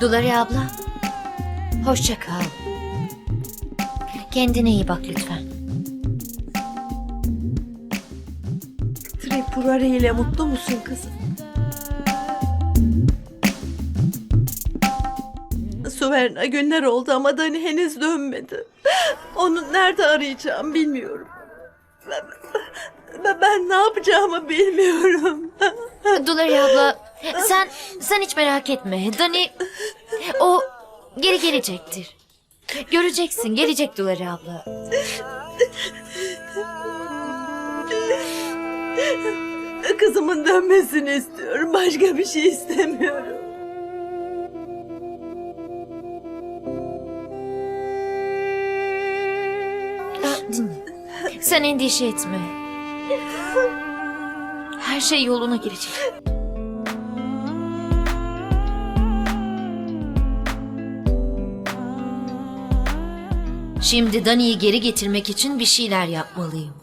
Dulari abla. Hoşça kal. Kendine iyi bak lütfen. Tripurari ile mutlu musun kızım? Suverna günler oldu ama Dani henüz dönmedi. Onu nerede arayacağım bilmiyorum. Ben, ben- ne yapacağımı bilmiyorum. Dulari abla sen sen hiç merak etme. Dani o geri gelecektir. Göreceksin gelecek Dulari abla. Kızımın dönmesini istiyorum. Başka bir şey istemiyorum. Dinle. Sen endişe etme. Her şey yoluna girecek. Şimdi Dani'yi geri getirmek için bir şeyler yapmalıyım.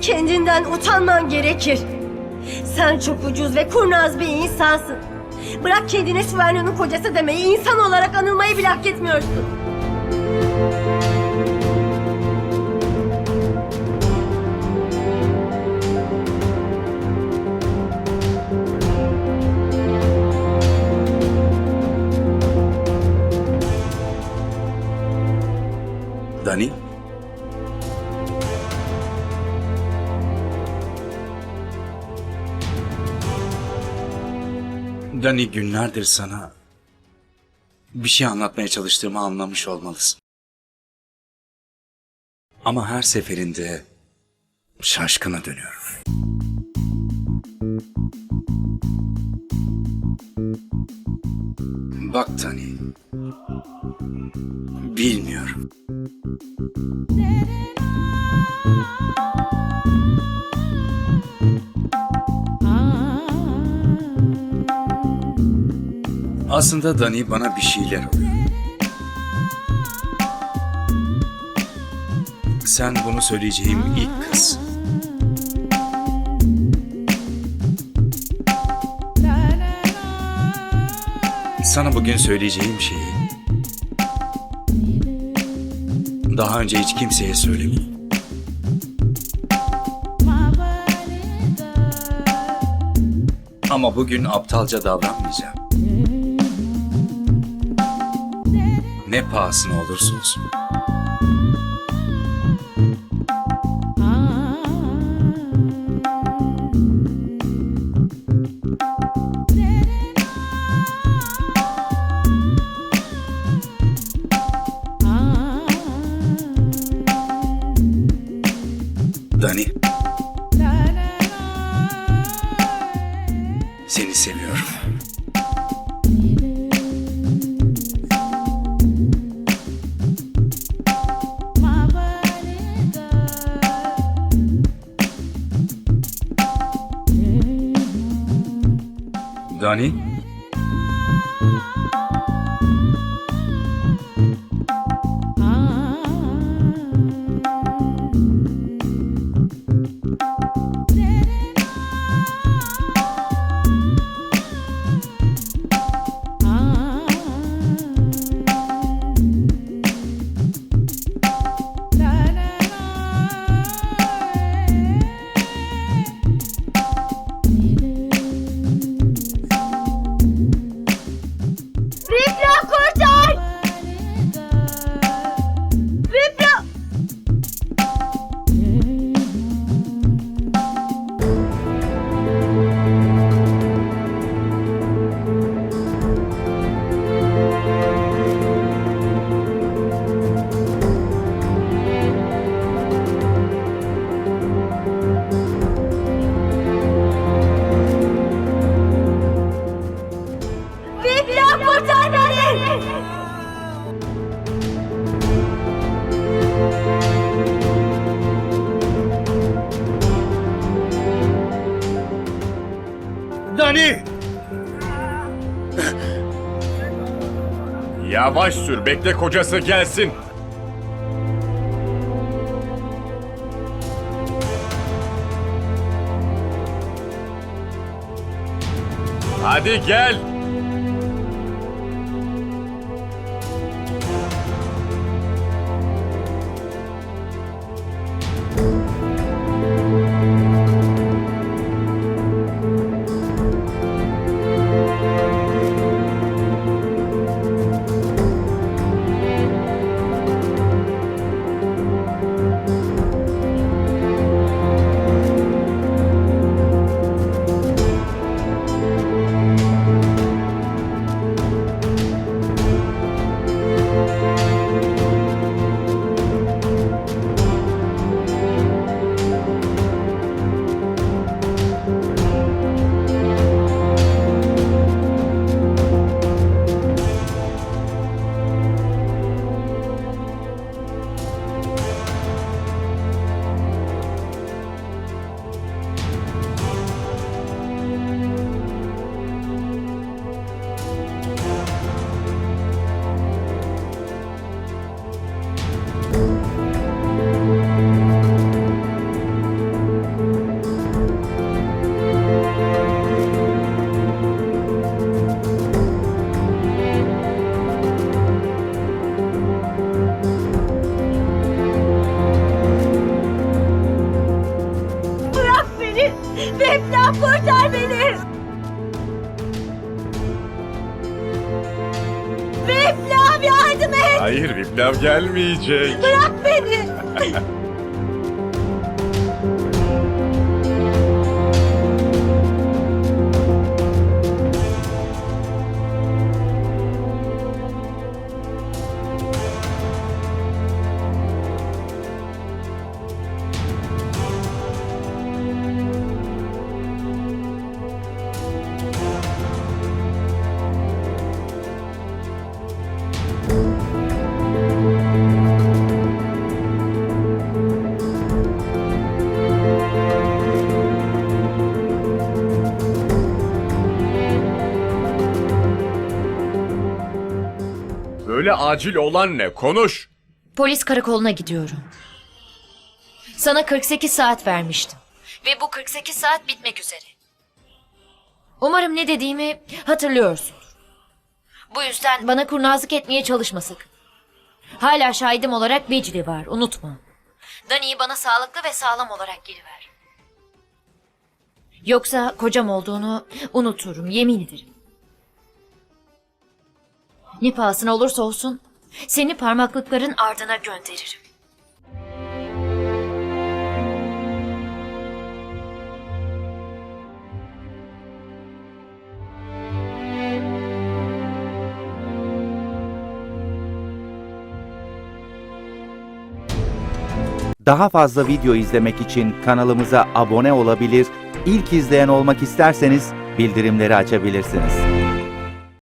Kendinden utanman gerekir. Sen çok ucuz ve kurnaz bir insansın. Bırak kendine Süverna'nın kocası demeyi, insan olarak anılmayı bile hak etmiyorsun. Dani? Dani günlerdir sana bir şey anlatmaya çalıştığımı anlamış olmalısın. Ama her seferinde şaşkına dönüyorum. Bak Dani, bilmiyorum. Aslında Dani bana bir şeyler oluyor. Sen bunu söyleyeceğim ilk kız. Sana bugün söyleyeceğim şeyi daha önce hiç kimseye söylemedim. Ama bugün aptalca davranmayacağım. Ne pahasına olursa olsun. Seni seviyorum. Dani? Dani! Yavaş sür, bekle kocası gelsin. Hadi gel. Viplav gelmeyecek. Bırak beni! Böyle acil olan ne? Konuş. Polis karakoluna gidiyorum. Sana 48 saat vermiştim. Ve bu 48 saat bitmek üzere. Umarım ne dediğimi hatırlıyorsun. Bu yüzden bana kurnazlık etmeye çalışma sakın. Hala şahidim olarak Becli var, unutma. Dani'yi bana sağlıklı ve sağlam olarak geri ver. Yoksa kocam olduğunu unuturum, yemin ederim. Ne pahasına olursa olsun seni parmaklıkların ardına gönderirim. Daha fazla video izlemek için kanalımıza abone olabilir, ilk izleyen olmak isterseniz bildirimleri açabilirsiniz.